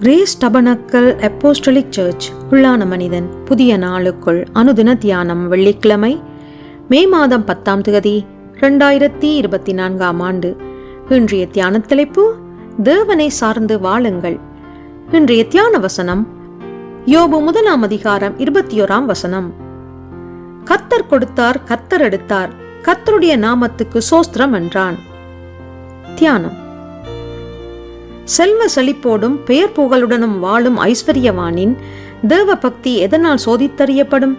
Grace tabernacle apostolic search உள்ளான மனிதன் புதிய நாளுக்குள் அனுதின தியானம் வெள்ளிக்கிழமை மே மாதம் பத்தாம் தேதி ரெண்டாயிரத்தி இருபத்தி நான்காம் ஆண்டு. இன்றைய தியான தலைப்பு தேவனை சார்ந்து வாழுங்கள். இன்றைய தியான வசனம் யோபு முதலாம் அதிகாரம் இருபத்தி ஓராம் வசனம். கத்தர் கொடுத்தார் கத்தர் எடுத்தார் கத்தருடைய நாமத்துக்கு சோஸ்திரம் என்றான். தியானம். செல்வ செழிப்போடும் பெயர் புகழுடனும் வாழும் ஐஸ்வர்யவானின் தேவ பக்தி எதனால் சோதித்தறியப்படும்?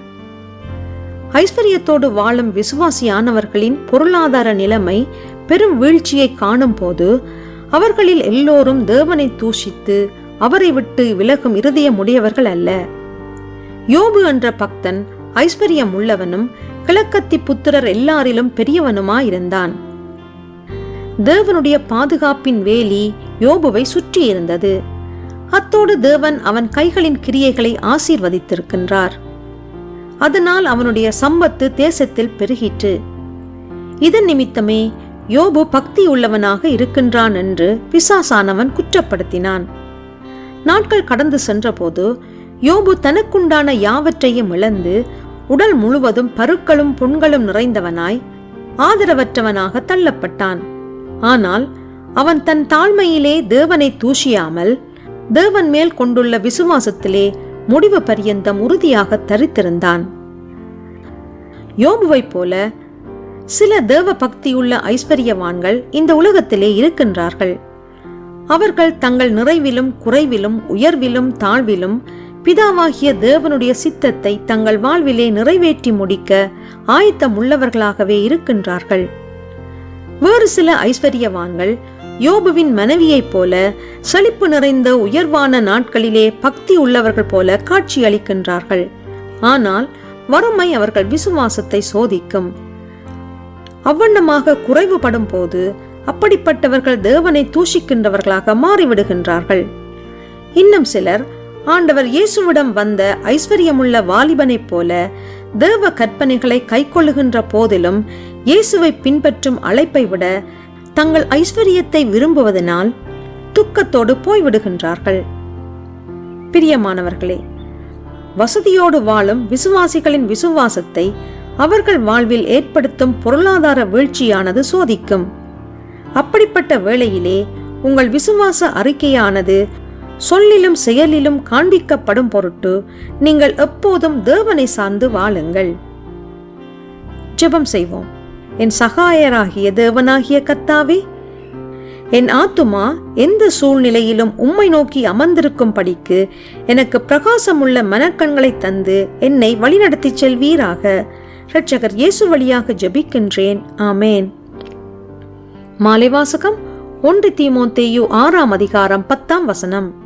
ஐஸ்வர்யத்தோடு வாழும் விசுவாசியானவர்களின் பொருளாதார நிலைமை பெரும் வீழ்ச்சியை காணும் போது அவர்களில் எல்லோரும் தேவனை தூஷித்து அவரை விட்டு விலகும் இருதயமுடையவர்கள் அல்ல. யோபு என்ற பக்தன் ஐஸ்வர்யம் உள்ளவனும் கிழக்கத்தி புத்திரர் எல்லாரிலும் பெரியவனுமாயிருந்தான். தேவனுடைய பாதுகாப்பின் வேலி யோபுவை சுற்றியிருந்தது அத்தோடு தேவன் அவன் கைகளின் கிரியைகளை ஆசீர்வதித்திருக்கின்றார். அதனால் அவனுடைய சம்பத்து தேசத்தில் பெருகிற்று. இதன் நிமித்தமே யோபு பக்தி உள்ளவனாக இருக்கின்றான் என்று பிசாசானவன் குற்றப்படுத்தினான். நாட்கள் கடந்து சென்றபோது யோபு தனக்குண்டான யாவற்றையும் இழந்து உடல் முழுவதும் பருக்களும் புண்களும் நிறைந்தவனாய் ஆதரவற்றவனாக தள்ளப்பட்டான். ஆனால் அவன் தன் தாழ்மையிலே தேவனை தூஷியாமல் தேவன் மேல் கொண்டுள்ள விசுவாசத்திலே முடிவு பரியந்தம் உறுதியாக தரித்திருந்தான். யோபுவைப் போல சில தேவ பக்தியுள்ள ஐஸ்வர்யவான்கள் இந்த உலகத்திலே இருக்கின்றார்கள். அவர்கள் தங்கள் நிறைவிலும் குறைவிலும் உயர்விலும் தாழ்விலும் பிதாவாகிய தேவனுடைய சித்தத்தை தங்கள் வாழ்விலே நிறைவேற்றி முடிக்க ஆயத்தம் உள்ளவர்களாகவே இருக்கின்றார்கள். வேறு சில ஐஸ்வர்யவான்கள் யோபுவின் மனைவியைப் போல சலிப்பு நிறைந்த உயர்வான நாட்களிலே பக்தி உள்ளவர்கள் போல காட்சி அளிக்கின்றார்கள். ஆனால் வறுமை அவர்கள் விசுவாசத்தை சோதிக்கும். அவ்வண்ணமாக குறைவுபடும் போது அப்படிப்பட்டவர்கள் தேவனை தூஷிக்கின்றவர்களாக மாறிவிடுகின்றார்கள். இன்னும் சிலர் ஆண்டவர் இயேசுவிடம் வந்த ஐஸ்வர்யமுள்ள வாலிபனைப் போல தேவ கற்பனைகளை கைக்கொள்ளுகின்ற போதிலும் இயேசுவை பின்பற்றும் அழைப்பை விட தங்கள் ஐஸ்வர்யத்தை விரும்புவதனால் துக்கத்தோடு போய்விடுகின்றார்கள். பிரியமானவர்களே வசதியோடு வாழும் விசுவாசிகளின் விசுவாசத்தை அவர்கள் வாழ்வில் ஏற்படுத்தும் பொருளாதார வீழ்ச்சியானது சோதிக்கும். அப்படிப்பட்ட வேளையிலே உங்கள் விசுவாச அறிக்கையானது சொல்லிலும் செயலிலும் காண்பிக்கப்படும் பொருட்டு நீங்கள் எப்போதும் தேவனை சார்ந்து வாழுங்கள். ஜெபம் செய்வோம். என் சகாயராகிய தேவனாகிய கத்தாவே என் ஆத்துமா எந்த சூழ்நிலையிலும் உம்மை நோக்கி அமர்ந்திருக்கும் படிக்கு எனக்கு பிரகாசமுள்ள மனக்கண்களை தந்து என்னை வழிநடத்தி செல்வீராக. இரட்சகர் இயேசு வழியாக ஜபிக்கின்றேன். ஆமேன். மாலை வாசகம் ஒன்று தீமோத்தேயு ஆறாம் அதிகாரம் பத்தாம் வசனம்.